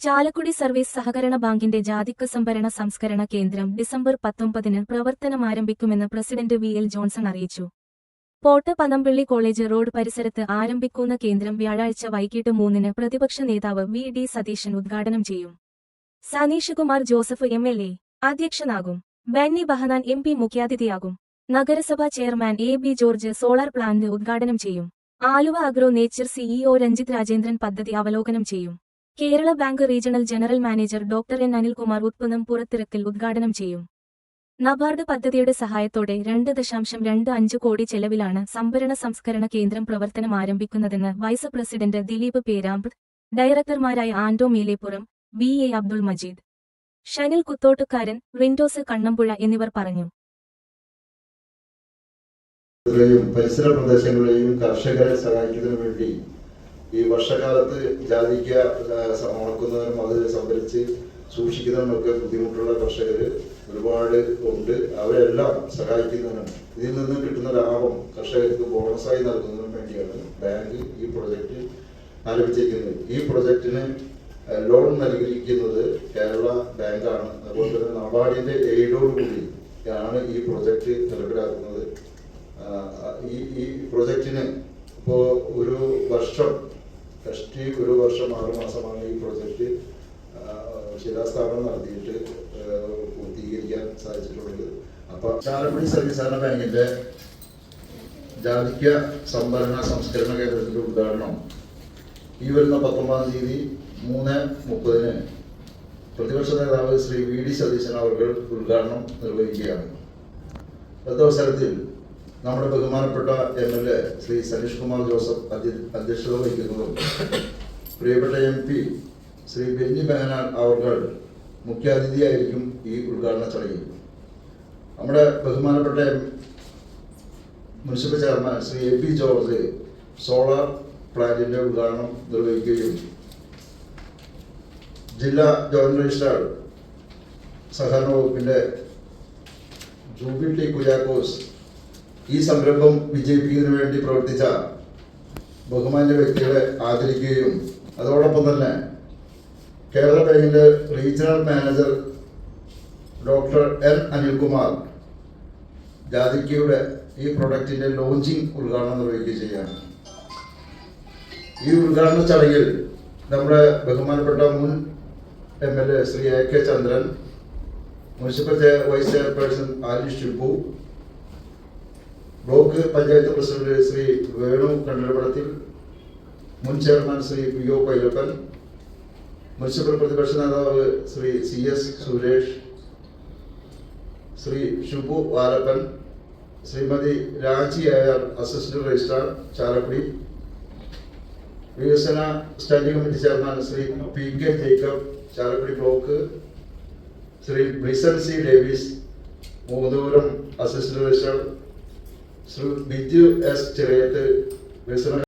Chalakudy service സഹകരണ ബാങ്കിന്റെ ജാതിക്ക സംഭരണ സംസ്കരണ കേന്ദ്രം ഡിസംബർ പത്തൊമ്പതിന് പ്രവർത്തനമാരംഭിക്കുമെന്ന് പ്രസിഡന്റ് വി എൽ ജോൺസൺ അറിയിച്ചു. പോട്ട് പനമ്പള്ളി കോളേജ് റോഡ് പരിസരത്ത് ആരംഭിക്കുന്ന കേന്ദ്രം വ്യാഴാഴ്ച വൈകിട്ട് മൂന്നിന് പ്രതിപക്ഷ നേതാവ് വി ഡി സതീശൻ ഉദ്ഘാടനം ചെയ്യും. Saneesh Kumar Joseph M L A അധ്യക്ഷനാകും. Benny Behanan M P മുഖ്യാതിഥിയാകും. നഗരസഭാ chairman A B George solar plant ഉദ്ഘാടനം ചെയ്യും. Aluva agro nature CEO Ranjith Rajendran പദ്ധതി അവലോകനം ചെയ്യും. Kerala bank regional general manager doctor N Anilkumar ഉത്പന്നം പുറത്തിറക്കൽ ഉദ്ഘാടനം ചെയ്യും. നബാർഡ് പദ്ധതിയുടെ സഹായത്തോടെ രണ്ട് ദശാംശം രണ്ട് അഞ്ച് കോടി ചെലവിലാണ് സംഭരണ സംസ്കരണ കേന്ദ്രം പ്രവർത്തനം ആരംഭിക്കുന്നതെന്ന് വൈസ് പ്രസിഡന്റ് ദിലീപ് പേരാമ്പ് ഡയറക്ടർമാരായ ആന്റോ മീലേപ്പുറം ബി എ അബ്ദുൾ മജീദ് ഷനിൽ കുത്തോട്ടുകാരൻ റിൻഡോസ് കണ്ണമ്പുഴ എന്നിവർ പറഞ്ഞു. പരിസര പ്രദേശങ്ങളിലെയും കർഷകരെ സഹായിക്കുന്നതിന് വേണ്ടി ഈ വർഷകാലത്ത് ജാതിക്ക ഉണക്കുന്നതിനും അത് സംഭരിച്ച് സൂക്ഷിക്കുന്നതിനൊക്കെ ബുദ്ധിമുട്ടുള്ള കർഷകർ ഒരുപാട് ഉണ്ട്. അവരെല്ലാം സഹായിക്കുന്നതിനും ഇതിൽ നിന്ന് കിട്ടുന്ന ലാഭം കർഷകർക്ക് ബോണസായി നൽകുന്നതിനും വേണ്ടിയാണ് ബാങ്ക് ഈ പ്രൊജക്റ്റ് ആരംഭിച്ചിരിക്കുന്നത്. ഈ പ്രൊജക്റ്റിന് ലോൺ നൽകിയിരിക്കുന്നത് കേരള ബാങ്കാണ്. അതുപോലെ തന്നെ നബാർഡിന്റെ എയ്ഡോടുകൂടി ആണ് ഈ പ്രൊജക്റ്റ് നടപ്പിലാക്കുന്നത്. ഈ ഈ പ്രൊജക്റ്റിന് ഇപ്പോൾ ഒരു വർഷം കഷ്ടി ഒരു വർഷം ആറ് മാസമാണ് ഈ പ്രോജക്റ്റ്. ശിലാസ്ഥാപനം നടത്തിയിട്ട് പൂർത്തീകരിക്കാൻ സാധിച്ചിട്ടുള്ളത്. അപ്പൊ ചാലക്കുടി സർവീസ് സഹകരണ ബാങ്കിന്റെ ജാതിക്ക സംഭരണ സംസ്കരണ കേന്ദ്രത്തിന്റെ ഉദ്ഘാടനം. ഈ വരുന്ന പത്തൊമ്പതാം തീയതി മൂന്ന് മുപ്പതിന് പ്രതിപക്ഷ നേതാവ് ശ്രീ വി ഡി സതീശൻ അവർ ഉദ്ഘാടനം നിർവഹിക്കുകയാണ്. തദ്വസരത്തിൽ നമ്മുടെ ബഹുമാനപ്പെട്ട M L A Shri Saneesh Kumar Joseph അധ്യ- അധ്യക്ഷത വഹിക്കുന്നതും പ്രിയപ്പെട്ട M P Shri Benny Behanan അവർകൾ മുഖ്യാതിഥിയായിരിക്കും ഈ ഉദ്ഘാടന ചടങ്ങിൽ. നമ്മുടെ ബഹുമാനപ്പെട്ട municipal chairman Shri A P George solar പ്ലാന്റിന്റെ ഉദ്ഘാടനം നിർവഹിക്കുകയും ജില്ലാ ജോയിന്റ് രജിസ്ട്രാർ സഹകരണ വകുപ്പിന്റെ ജൂബിലി കുര്യാക്കോസ് ഈ സംരംഭം വിജയിപ്പിക്കുന്നതിന് വേണ്ടി പ്രവർത്തിച്ച ബഹുമാന്യ വ്യക്തികളെ ആദരിക്കുകയും അതോടൊപ്പം തന്നെ കേരള ബാങ്കിന്റെ regional manager doctor N Anilkumar ജാതിക്കയുടെ ഈ പ്രൊഡക്റ്റിന്റെ ലോഞ്ചിങ് ഉദ്ഘാടനം നിർവഹിക്കുകയും ചെയ്യാണ് ഈ ഉദ്ഘാടന ചടങ്ങിൽ നമ്മുടെ ബഹുമാനപ്പെട്ട മുൻ M L A Shri A K Chandran municipal vice chairperson Ali Shibu block panchayat president Shri Venu Kannadapadathil മുൻ chairman Shri P O Pailappan municipal പ്രതിപക്ഷ നേതാവ് Shri C S Suresh Shri Shubu Valappan Shrimati Raji Iyer assistant registrar Chalakudy വികസന standing committee chairman Shri P K Jacob Chalakudy block Shri Brison C Davis Moonnooram assistant registrar Shri Biju S Cheriyath വികസന